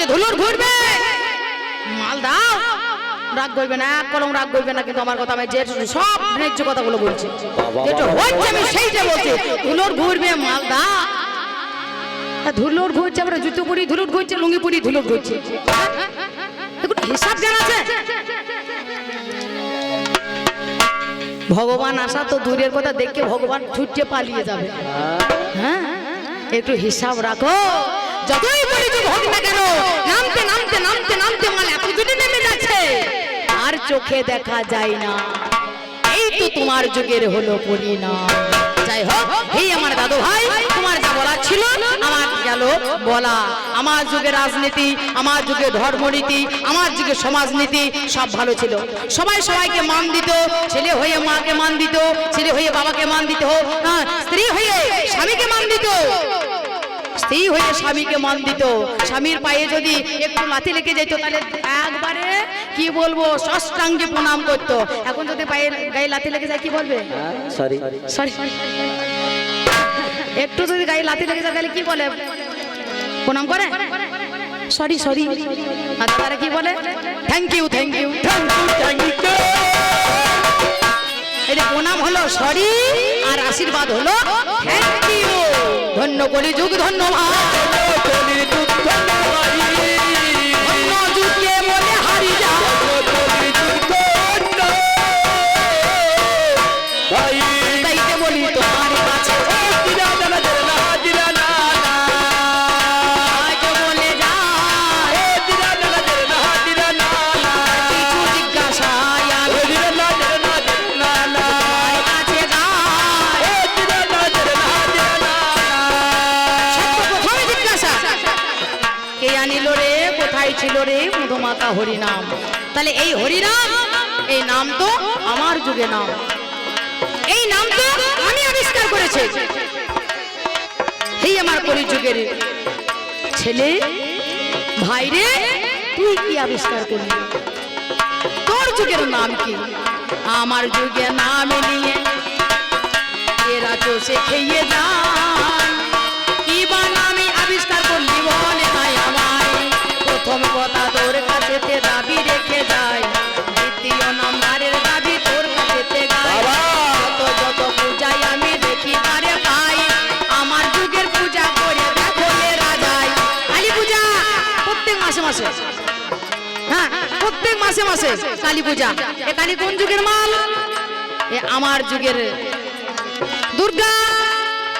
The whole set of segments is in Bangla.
যে ধুলুর ঘুরবে। মাল দাও। রাগ করবে না এক কলম রাগ করবে না কিন্তু আমার কথা আমি যে সব ন্যায্য কথাগুলো বলছি। যেটা হচ্ছে আমি সেইটা বলছি ধুলোর ঘুরবে মাল দাও। আর ধুলোর ঘুরছে আমরা জুতো পরি ধুলোর ঘুরছে লুঙ্গি পরি ধুলোর ঘুরছে। হিসাব জ্ঞান আছে। ভগবান আসা তো দূরের কথা দেখে ভগবান ছুটে পালিয়ে যাবে। হ্যাঁ একটু হিসাব রাখো। যতই পরিচয় হোক না কেন নামতে নামতে নামতে নামতে মাল এত দূরে নেমে যাচ্ছে আর চোখে দেখা যায় না। এই তো তোমার যুগের হলো পরিণাম। যাই হোক এই আমার দাদু ভাই তোমার যা বলার ছিল আমার গেল বলা। আমার যুগে রাজনীতি আমার যুগে ধর্মনীতি আমার যুগে সমাজনীতি সব ভালো ছিল। সবাই সবাইকে মান দিত ছেলে হয়ে মাকে মান দিত ছেলে হয়ে বাবাকে মান দিত হ্যাঁ, স্ত্রী হয়ে স্বামীকে মান দিত। স্ত্রী হয়ে স্বামীকে মন দিত। স্বামীর পায়ে যদি একটু লাথি লেগে যেত তাহলে একবারে কি বলব ষষ্ঠাঙ্গে প্রণাম করতো। এখন যদি পায়ে গায়ে লাথি লেগে যায় কি বলবে? সরি সরি একটু যদি গায়ে লাথি লেগে যায় তাহলে কি বলে? প্রণাম করে? সরি সরি আর তারা কি বলে? থ্যাংক ইউ থ্যাংক ইউ এই যে প্রণাম হলো সরি আর আশীর্বাদ হলো থ্যাংক ইউ ধন্য কলি যুগ ধন্যবাদ ধন্য কোথায় ছিল রে মধুমাতা হরিনাম তাহলে এই হরিনাম এই নাম তো আমার যুগে নাম। এই নাম তো আমি আবিষ্কার করেছি। এই আমার কলিযুগের ছেলে, ভাই রে, তুই কি আবিষ্কার করলি? তোর যুগের নাম কি? আমার যুগে নাম নিয়ে এরা চষে খেয়ে যান মাসে মাসে, কালী পূজা। এ কালী কোন যুগের মাল? এ আমার যুগের। দুর্গা!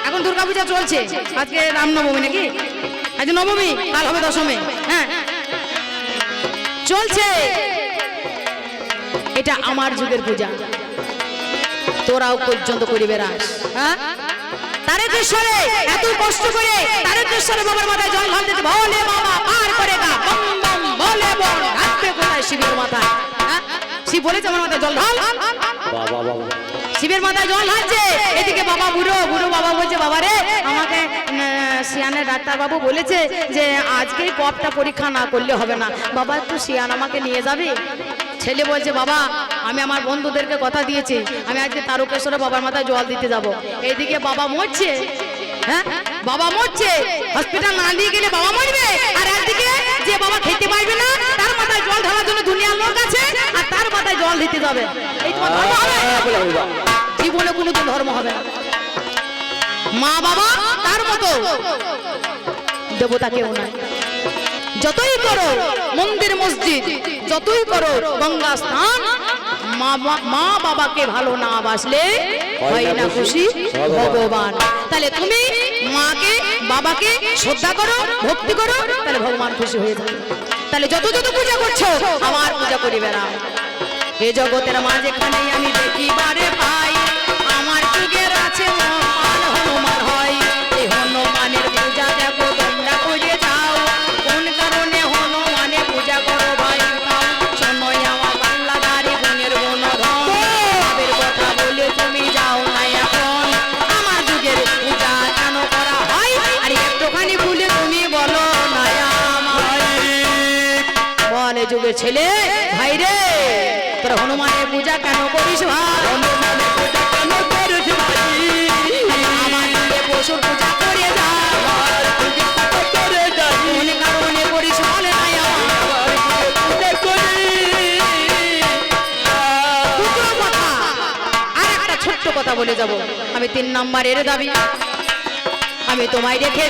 এখন দুর্গা পূজা চলছে। আজকে রামনবমী নাকি? আজ নবমী, কাল হবে দশমী। হ্যাঁ। চলছে। এটা আমার যুগের পূজা। তোরাও পর্যন্ত করি বেড়াস হ্যাঁ? তারে দেশরে এত কষ্ট করে তারে দেশরে বাবার মাথায় জল ঢালতে বলে বলেছে আমার মাথায় জল ঢাল। শিবের মাথায় জল ঢালছে। এদিকে বাবা বুড়ো বুড়ো বাবা বলছে বাবা রে আমাকে উম, সিয়ানের ডাক্তার বাবু বলেছে যে আজকেই কপটা পরীক্ষা না করলে হবে না। বাবা একটু সিয়ান আমাকে নিয়ে যাবে? ছেলে বলছে বাবা আমি আমার বন্ধুদেরকে কথা দিয়েছি। আমি আজকে তারকেশ্বরে বাবার মাথায় জল দিতে যাব। এইদিকে বাবা মরছে। হ্যাঁ? বাবা মরছে। হসপিটাল না নিয়ে গেলে বাবা মরবে। আর একদিকে যে বাবা খেতে পারবে না মাথায় জল ঢালার জন্য দুনিয়ার লোক আছে আর তার মাথায় জল দিতে যাবে। এই তোমার ধর্ম হবে? জীবনে কোনোদিন ধর্ম হবে না। মা বাবা তার মতো দেবতা কেউ নাই। যতই করো মন্দির মসজিদ যতই করো গঙ্গা স্নান মা মা বাবাকে ভালো না বাসলে হয় না খুশি। ভগবান। তাহলে তুমি মাকে বাবাকে শ্রদ্ধা করো, ভক্তি করো, তাহলে ভগবান খুশি হয়ে যাবে। তাহলে যত যত পূজা করছ, আমার পূজা করিবে না। এ জগতের মাঝে আমি দেখি বারে ভাই, আমার যুগের আছে মহান ছেলে ভাইরে তোর হনুমানের পূজা কেন করিস করিস কথা বলে যাব। আমি তিন নম্বরের দাবি। আমি তোমায় রেখে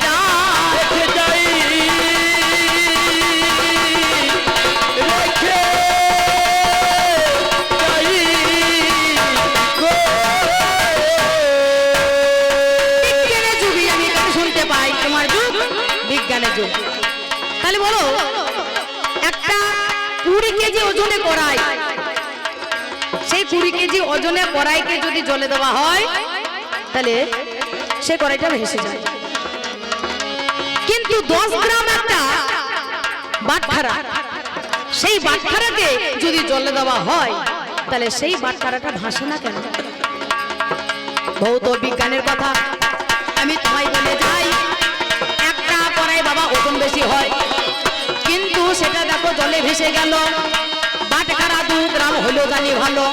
যাই। ওজনে কড়াই সেই কুড়ি কেজি ওজনে কড়াইকে যদি জলে দেওয়া হয়, তাহলে সে কড়াইটা ভেসে যায়। কিন্তু দশ গ্রাম একটা বাটখারা, সেই বাটখারাকে যদি জলে দেওয়া হয়, তাহলে সেই বাটখারাটা ভাসে না কেন? ভৌত বিজ্ঞানের কথা আমি তোমায় বলে যাই, একটা করাই বাবা ওজন বেশি হয়। কিন্তু সেটা দেখো জলে ভেসে গেল। হলো জানি ভালো।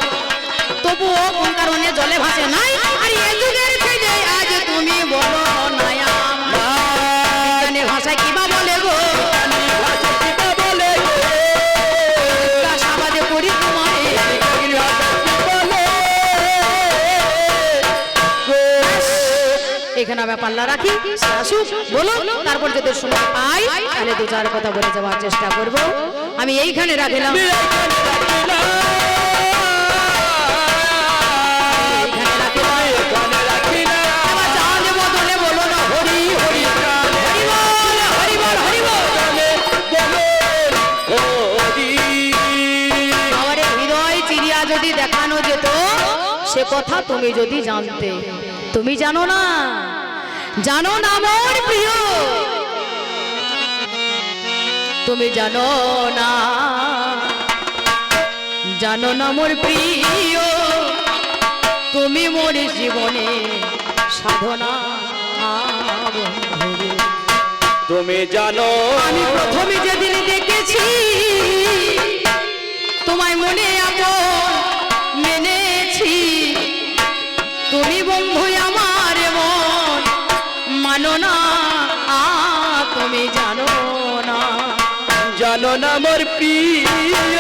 তবুও কোন কারণে জলে ভাসে নাই? আর এ যুগের ছেলে আজ তুমি বলো নয়া। ভাষায় কিবা বলে গো। এখানে আমি পাল্লা রাখি। আসুক বলো, তারপর যদি শুনে পাই, তাহলে দু চার কথা বলে যাওয়ার চেষ্টা করব। আমি এইখানে রাখিলাম। সে কথা তুমি যদি জানতে। তুমি জানো না? জানো না আমার প্রিয়? তুমি জানো না? জানো না মোর প্রিয়? তুমি মোর জীবনে সাধনা তুমি জানো আমি প্রথমে যেদিন দেখেছি না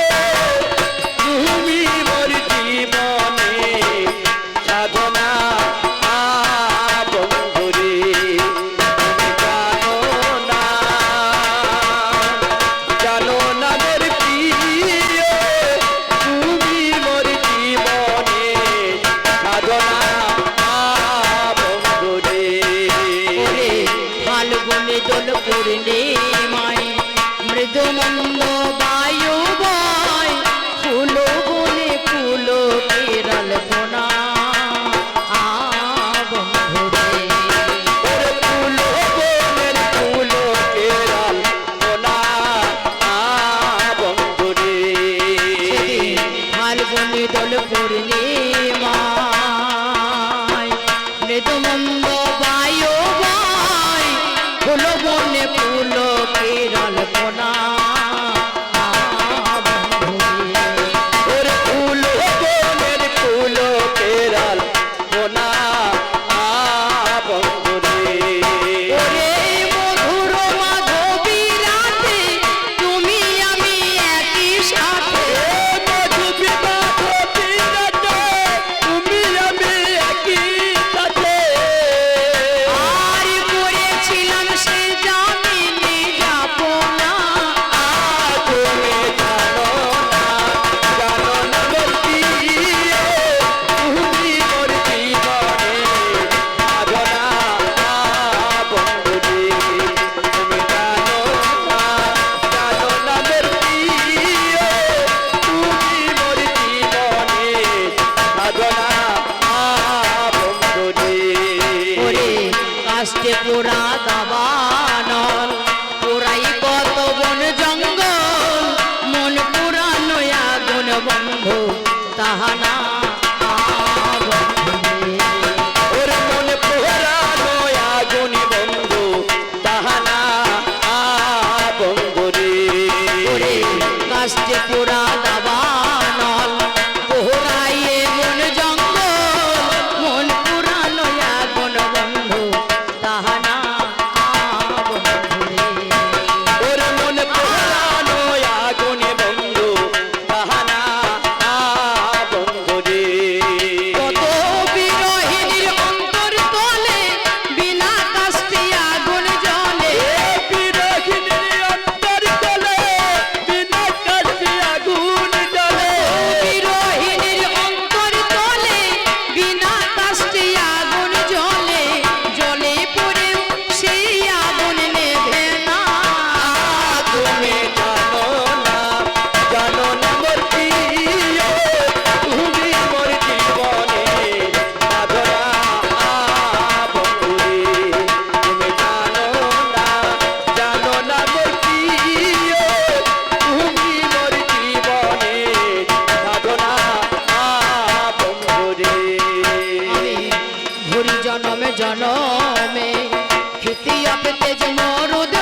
জনমে জনমে খেতি আপতে যে মরুদ